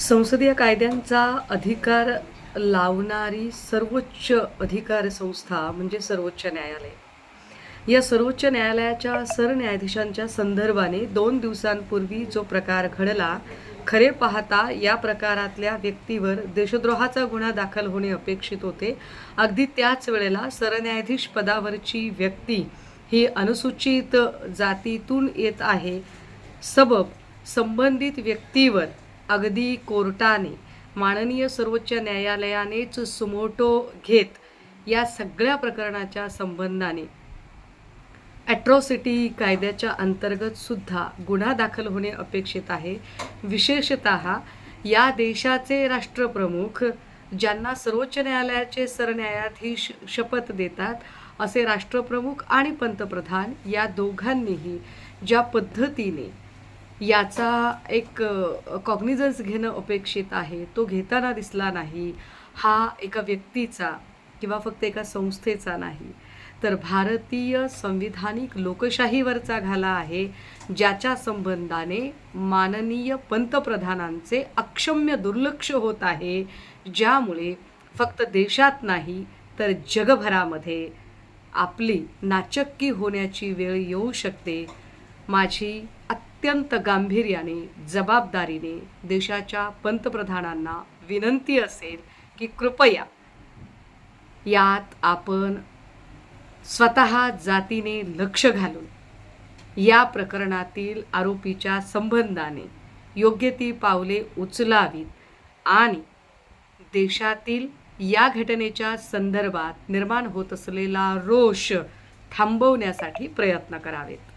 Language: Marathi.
संसदीय कायद्यांचा अधिकार लावणारी सर्वोच्च अधिकार संस्था म्हणजे सर्वोच्च न्यायालय. या सर्वोच्च न्यायालयाच्या सरन्यायाधीशांच्या संदर्भाने दोन दिवसांपूर्वी जो प्रकार घडला खरे पाहता या प्रकारातल्या व्यक्तीवर देशद्रोहाचा गुन्हा दाखल होणे अपेक्षित होते. अगदी त्याच वेळेला सरन्यायाधीश पदावरची व्यक्ती ही अनुसूचित जातीतून येत आहे. सबब संबंधित व्यक्तीवर अगदी कोर्टाने माननीय सर्वोच्च न्यायालयानेच सुमोटो घेत या सगळ्या प्रकरणाच्या संबंधाने. ॲट्रॉसिटी कायद्याच्या अंतर्गत सुद्धा गुन्हा दाखल होणे अपेक्षित आहे. विशेषत या देशाचे राष्ट्रप्रमुख ज्यांना सर्वोच्च न्यायालयाचे सरन्यायाधीश शपथ देतात असे राष्ट्रप्रमुख आणि पंतप्रधान या दोघांनीही ज्या पद्धतीने याचा एक कॉग्निझन्स घेणं अपेक्षित आहे. तो घेताना दिसला नाही. हा एका व्यक्तीचा किंवा फक्त एका संस्थेचा नाही. तर भारतीय संविधानिक लोकशाहीवरचा घाला आहे ज्याच्या संबंधाने माननीय पंतप्रधानांचे अक्षम्य दुर्लक्ष होत आहे ज्यामुळे फक्त देशात नाही तर जगभरामध्ये आपली नाचक्की होण्याची वेळ येऊ शकते. माझी अत्यंत गांभीर्याने जबाबदारीने देशाच्या पंतप्रधानांना विनंती असेल की कृपया यात आपण स्वतः जातीने लक्ष घालून या प्रकरणातील आरोपीच्या संबंधाने योग्य ती पावले उचलावीत आणि देशातील या घटनेच्या संदर्भात निर्माण होत असलेला रोष थांबवण्यासाठी प्रयत्न करावेत.